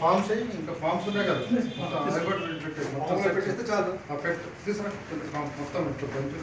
Forms ఇంకా forms ఉన్నాయి కదా మొత్తం అది కూడా పెట్టు. మొత్తం మామూలుగా పెట్టేస్తే చాలు. ఆ, పెట్టు తీసుకురా ఫామ్ మొత్తం ఇట్లా కొంచెం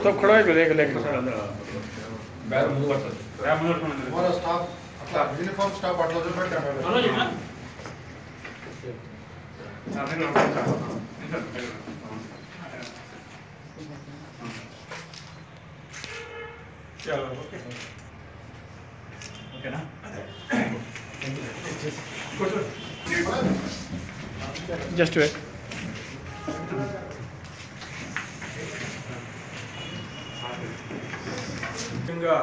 सब खड़ा है लेके लेके సార్ అందరూ బ్యాగ్ ముందు పడుతుంది బ్యాగ్ ముందు పడుతుంది మన స్టాఫ్ అట్లా యూనిఫామ్ స్టాఫ్ అట్లా వదిలిపెట్టాడు మనోజ్ ఏనా? చలో ఓకే ఓకేనా జస్ట్ వెయిట్ ముఖ్యంగా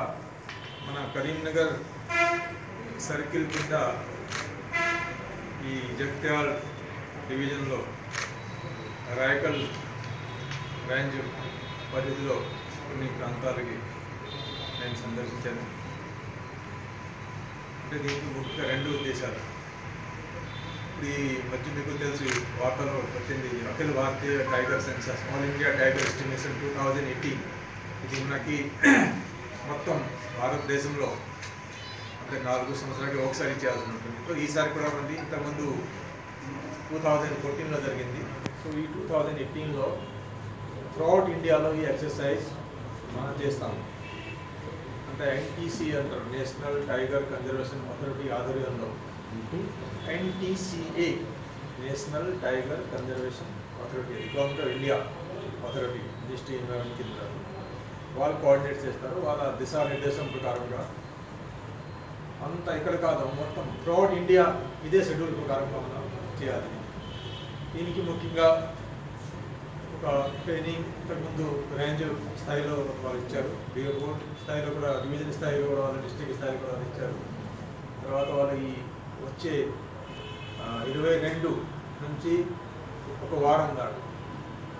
మన కరీంనగర్ సర్కిల్ కింద ఈ జగ్త్యాల్ డివిజన్లో రాయకల్ రేంజ్ పరిధిలో కొన్ని ప్రాంతాలకి నేను సందర్శించాను. అంటే దీనికి ముఖ్య రెండు ఉద్దేశాలు. ఇప్పుడు ఈ మధ్య మీకు తెలుసు వార్తలో వచ్చింది అఖిల భారతీయ tiger census all India tiger estimation two thousand eighteen. ఇది మనకి మొత్తం భారతదేశంలో అంటే నాలుగు సంవత్సరాలకి ఒకసారి చేయాల్సి ఉంటుంది. సో ఈసారి కూడా ఉంది. ఇంతకుముందు టూ థౌజండ్ ఫోర్టీన్లో జరిగింది. సో ఈ టూ థౌజండ్ ఎయిటీన్లో త్రూఅవుట్ ఇండియాలో ఈ ఎక్సర్సైజ్ మనం చేస్తాము. అంటే ఎన్టీసీ అంటారు నేషనల్ టైగర్ కన్జర్వేషన్ అథారిటీ ఆధ్వర్యంలో NTCA national tiger conservation authority government of India authority district environment కింద. వాళ్ళు కోఆర్డినేట్ చేస్తారు వాళ్ళ దిశానిర్దేశం ప్రకారంగా. అంత ఇక్కడ కాదు మొత్తం త్రూఅవుట్ ఇండియా ఇదే షెడ్యూల్ ప్రకారంగా మనం చేయాలి. దీనికి ముఖ్యంగా ఒక ట్రైనింగ్ ఇంతకుముందు రేంజ్ స్థాయిలో వాళ్ళు ఇచ్చారు. బోర్డ్ స్థాయిలో కూడా డివిజన్ స్థాయిలో కూడా వాళ్ళు డిస్ట్రిక్ట్ స్థాయిలో కూడా ఇచ్చారు. తర్వాత వాళ్ళు ఈ వచ్చే ఇరవై రెండు నుంచి ఒక వారం దాకా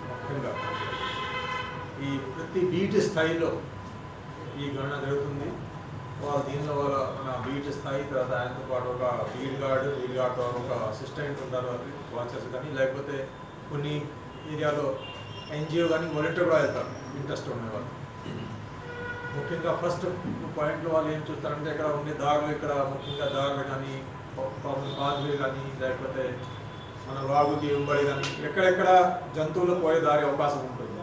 ముఖ్యంగా ఈ ప్రతి బీట్ స్థాయిలో ఈ గణన జరుగుతుంది. వాళ్ళు దీనిలో వాళ్ళ మన బీట్ స్థాయి తర్వాత ఆయనతో పాటు ఒక బీడ్ గార్డ్ బీడ్ గార్డ్ ఒక అసిస్టెంట్ ఉంటారు వాచర్స్ కానీ లేకపోతే కొన్ని ఏరియాలో ఎన్జిఓ కానీ వాలంటీర్ కూడా వెళ్తారు ఇంట్రెస్ట్ ఉండేవాళ్ళు ముఖ్యంగా ఫస్ట్ పాయింట్లో వాళ్ళు ఏం చూస్తారంటే ఇక్కడ ఉండే దారులు ఇక్కడ ముఖ్యంగా దారులు కానీ పాదులు కానీ లేకపోతే మన వాగుకి ఉంబడి కానీ ఎక్కడెక్కడ జంతువులు పోయే దారి అవకాశం ఉంటుంది.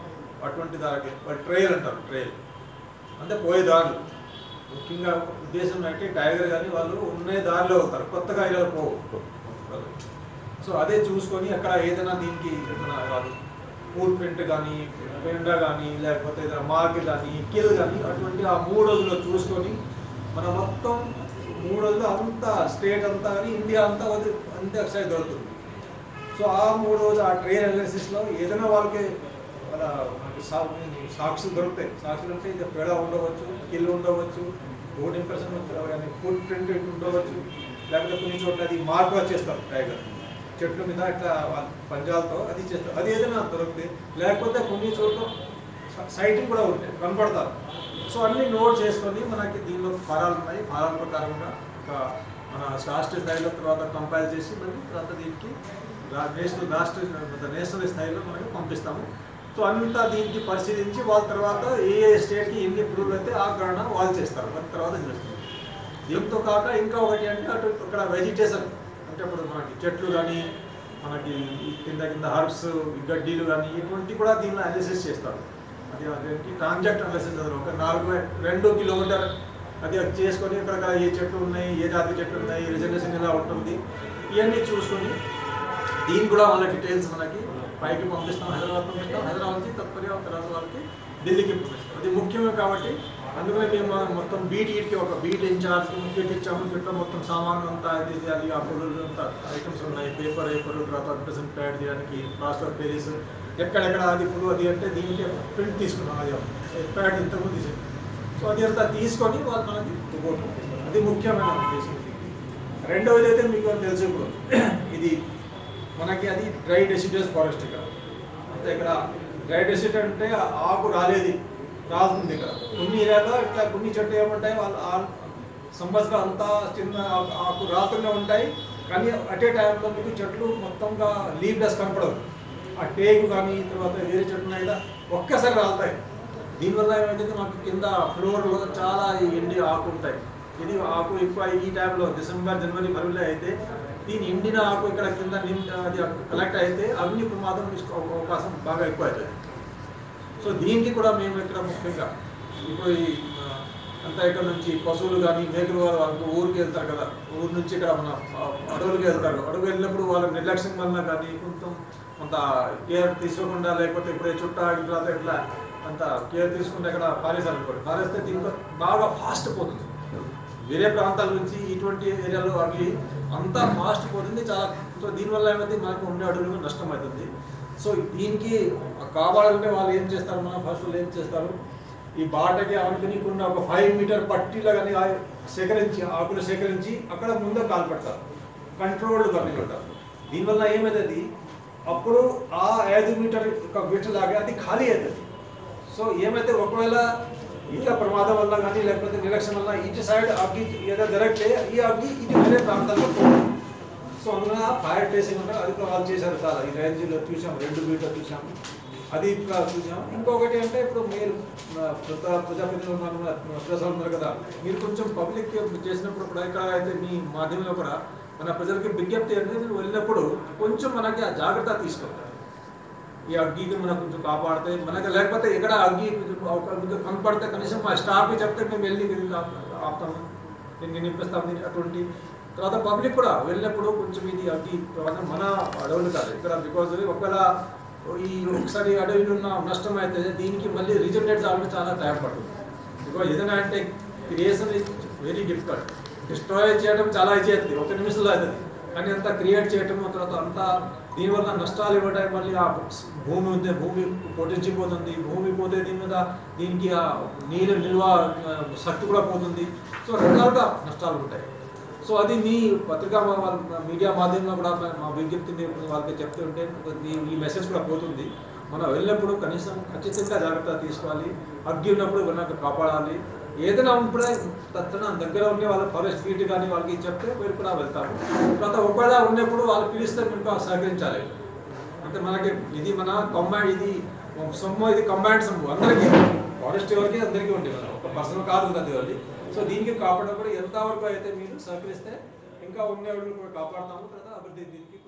అటువంటి దారికి ట్రైల్ అంటారు ట్రైల్. అంటే పోయే దారులు. ముఖ్యంగా ఉద్దేశం అంటే టైగర్ కానీ వాళ్ళు ఉండే దారిలో అవుతారు. కొత్తగా ఇలా పోవు. సో అదే చూసుకొని అక్కడ ఏదైనా దీనికి ఏదైనా వాళ్ళు ఫుడ్ ప్రింట్ కానీ పెండ కానీ లేకపోతే ఏదైనా మార్క్ కానీ కిల్ కానీ అటువంటి ఆ మూడు రోజుల్లో చూసుకొని మనం మొత్తం మూడు రోజులు అంతా స్టేట్ అంతా కానీ ఇండియా అంతా అంతే ఒకసారి దొరుకుతుంది. సో ఆ మూడు రోజు ఆ ట్రైన్ అనాలిసిస్లో ఏదైనా వాళ్ళకి వాళ్ళ మనకి సాక్షులు దొరుకుతాయి. సాక్షులు అంటే ఇది పేడ ఉండవచ్చు కిల్ ఉండవచ్చు రోడ్ ఇంప్రెషన్ కానీ ఫుడ్ ప్రింట్ ఉండవచ్చు లేకపోతే కొన్ని చోట్ల అది మార్క్ వచ్చేస్తారు టైగర్ చెట్ల మీద ఇట్లా వాళ్ళ పంజాలతో అది చేస్తారు. అది ఏదైనా దొరికితే లేకపోతే కొన్ని చోట్ల సైటింగ్ కూడా ఉంటాయి కనపడతారు. సో అన్ని నోట్ చేసుకొని మనకి దీనిలో ఫారాలు ఉన్నాయి. ఫారాల ప్రకారంగా ఒక మన రాష్ట్ర స్థాయిలో తర్వాత కంపైల్ చేసి మళ్ళీ తర్వాత దీనికి రా- నేషనల్ రాష్ట్ర నేషనల్ స్థాయిలో మనకి పంపిస్తాము. సో అంతా దీనికి పరిశీలించి వాళ్ళ తర్వాత ఏ ఏ స్టేట్కి ఎన్ని ప్రూవ్ అయితే ఆ గణన వాళ్ళు చేస్తారు. దాని తర్వాత చేస్తారు. దీంతో కాక ఇంకా ఒకటి అంటే అటు ఇక్కడ వెజిటేషన్ అంటే ఇప్పుడు మనకి చెట్లు కానీ మనకి కింద కింద హర్బ్స్ గడ్డీలు కానీ ఇటువంటి కూడా దీనిలో అనాలిసిస్ చేస్తారు. అది అదేంటి? ట్రాన్సాక్ట్ అనాలిసిస్ అది. ఒక నాలుగు రెండు కిలోమీటర్ అది అది చేసుకొని ఇక్కడ ఏ చెట్లు ఉన్నాయి ఏ జాతి చెట్లు ఉన్నాయి రిజర్వేషన్ ఎలా ఉంటుంది ఇవన్నీ చూసుకొని దీని కూడా వాళ్ళ డీటెయిల్స్ మనకి పైకి పంపిస్తాం హైదరాబాద్ పంపిస్తాం. హైదరాబాద్ నుంచి తత్పర్య తర్వాత వాళ్ళకి ఢిల్లీకి పంపిస్తాం. అది ముఖ్యమే కాబట్టి అందుకనే మేము మొత్తం బీట్ ఈట్కి ఒక బీట్ ఇన్ఛార్జ్ కిట్ ఇచ్చాము కిట్లో మొత్తం సామాన్ అంతా ఇది ఇది అది ఆ పొరులు అంతా ఐటమ్స్ ఉన్నాయి. పేపర్ పేపర్ తర్వాత ప్రెసెంట్ ప్యాడ్ చేయడానికి ప్లాస్టర్ పేరీస్ ఎక్కడెక్కడ అది పులు అది అంటే దీనికి ప్రింట్ తీసుకున్నాం అది. ప్యాడ్ ఇంతకుముందు తీసాం. సో అది అంతా తీసుకొని వాళ్ళు మనకి రిపోర్ట్ పంపిస్తారు. అది ముఖ్యమైన ఉద్దేశం. ఇది. రెండవది అయితే మీకు తెలుసు ఇప్పుడు ఇది మనకి అది డ్రై డెసిడస్ ఫారెస్ట్ ఇక్కడ. అంటే ఇక్కడ. డ్రై డెసిడ్ అంటే ఆకు రాలేదు. రాస్తుంది ఇక్కడ. కొన్ని ఏరియాలో ఇట్లా కొన్ని చెట్లు ఏముంటాయి వాళ్ళు ఆ సంవత్సరం అంతా చిన్న ఆకు- ఆకు ఉంటాయి. కానీ అటే టైంలో మీకు చెట్లు మొత్తంగా లీవ్లెస్ కనపడవు. ఆ టేకు కానీ తర్వాత వేరే చెట్లు ఉన్నాయి ఒక్కసారి రాలుతాయి. దీనివల్ల ఏమైందంటే మాకు కింద ఫ్లోర్లో చాలా ఎండి ఆకు ఉంటాయి. ఇది ఆకు ఎక్కువ ఈ టైంలో డిసెంబర్ జనవరి ఫిబ్రవరిలో అయితే దీని ఎండిన ఆకు ఇక్కడ కింద అది కలెక్ట్ అయితే అగ్ని ప్రమాదం తీసుకో అవకాశం బాగా ఎక్కువ అవుతుంది సో దీనికి కూడా మేము ఇక్కడ ముఖ్యంగా ఇప్పుడు ఈ అంతా ఇక్కడ నుంచి పశువులు కానీ మేకలు వాళ్ళ వాళ్ళకు ఊరికి వెళ్తారు కదా ఊరు నుంచి ఇక్కడ మన అడవులకి వెళ్తారు. అడవు వెళ్ళినప్పుడు వాళ్ళ నిర్లక్ష్యం వల్ల కానీ కొంచెం కొంత కేర్ తీసుకోకుండా లేకపోతే ఇప్పుడే చుట్టా ఇట్లా ఇట్లా అంత కేర్ తీసుకుంటే ఇక్కడ పారేసారు అనుకోండి పారేస్తే దీంట్లో బాగా ఫాస్ట్ పోతుంది. వేరే ప్రాంతాల నుంచి ఇటువంటి ఏరియాలో అవి అంతా ఫాస్ట్ పోతుంది. చాలా సో దీనివల్ల ఏమైంది? మనకు ఉండే అడవులకు నష్టం అవుతుంది. సో దీనికి కావాలంటే వాళ్ళు ఏం చేస్తారు? మన ఫస్ట్ ఏం చేస్తారు? ఈ బాటకి ఆనుకుని కొన్ని ఒక ఫైవ్ మీటర్ పట్టీలో కానీ ఆ- సేకరించి ఆకులు సేకరించి అక్కడ ముందు కాలు పెడతారు. కంట్రోల్డ్ కానీ పెడతారు. దీనివల్ల ఏమవుతుంది అప్పుడు ఆ ఐదు మీటర్ ఒక విట్ లాగా అది ఖాళీ అవుతుంది సో ఏమైతే ఒకవేళ ఇట్లా ప్రమాదం వల్ల కానీ లేకపోతే నిర్లక్ష్యం వల్ల ఇటు సైడ్ అగ్గి ఏదో జరగట్లే ఈ అగ్గి ఇది వేరే ప్రాంతాల్లో పోతుంది సో అందువల్ల ఫైర్ ట్రేసింగ్ ఉంటారు అది కూడా వాళ్ళు చేశారు చాలా ఈ రేంజ్లో చూసాం రెండు బీట్లో చూసాం. అది చూసాం. ఇంకొకటి అంటే ఇప్పుడు మీరు ప్రజా ప్రజాప్రతినిధులు మన ప్రజలు ఉన్నారు కదా మీరు కొంచెం పబ్లిక్ చేసినప్పుడు ఇప్పుడు ఇక్కడ అయితే మీ మాధ్యమంలో కూడా మన ప్రజలకి విజ్ఞప్తి అనేది వెళ్ళినప్పుడు కొంచెం మనకి ఆ జాగ్రత్త తీసుకుంటారు ఈ అగ్గికి మనం కొంచెం కాపాడితే మనకి లేకపోతే ఇక్కడ అగ్గి కొంచెం కనపడితే కనీసం మా స్టాఫ్కి చెప్తే మేము వెళ్ళి వెళ్ళి ఆపుతాము నేను నింపిస్తాం అటువంటి తర్వాత పబ్లిక్ కూడా వెళ్ళినప్పుడు కొంచెం ఇది అగ్గి మన అడవులు కాదు. ఇక్కడ బికాజ్ ఒకవేళ ఈ ఒకసారి అడవిలో ఉన్న నష్టం అయితే దీనికి మళ్ళీ రిజనరేట్ కావడం చాలా టైం పడుతుంది. బికాజ్ ఏదైనా అంటే creation is very difficult destroy చేయడం చాలా ఈజీ అవుతుంది ఒక నిమిషంలో అవుతుంది కానీ అంతా క్రియేట్ చేయటం తర్వాత అంతా దీనివల్ల నష్టాలు ఇవ్వడం మళ్ళీ ఆ భూమి ఉంటే భూమి పొటించిపోతుంది భూమి పోతే దీని మీద దీనికి ఆ నీరు నిల్వ శక్తి కూడా పోతుంది. సో రకాలుగా నష్టాలు ఉంటాయి. సో అది మీ పత్రికా మీడియా మాధ్యమంలో కూడా మా- విజ్ఞప్తి విజ్ఞప్తిని వాళ్ళకి చెప్తుంటే ఈ- ఈ మెసేజ్ కూడా పోతుంది. మనం వెళ్ళినప్పుడు కనీసం ఖచ్చితంగా జాగ్రత్త తీసుకోవాలి. అగ్గి ఉన్నప్పుడు మనకు కాపాడాలి. ఏదైనా ఉంటే తన దగ్గర ఉండే వాళ్ళ ఫారెస్ట్ గీట్ కానీ వాళ్ళకి చెప్తే మీరు కూడా వెళ్తాము తర్వాత ఒకవేళ ఉన్నప్పుడు వాళ్ళు పిలిస్తే మీకు సహకరించాలి. అంటే మనకి ఇది మన కంబైండ్ ఇది సొమ్ము ఇది కంబైండ్ సొమ్ము. అందరికీ ఫారెస్ట్ ఎవరికి అందరికీ ఉండేవాళ్ళు మన. ఒక పర్సన్ కాదు కదా అది సో దీనికి కాపాడడం కూడా ఎంత వరకు అయితే మీరు సహకరిస్తే ఇంకా ఉన్నవాళ్ళు కూడా కాపాడతాము తర్వాత అభివృద్ధి దీనికి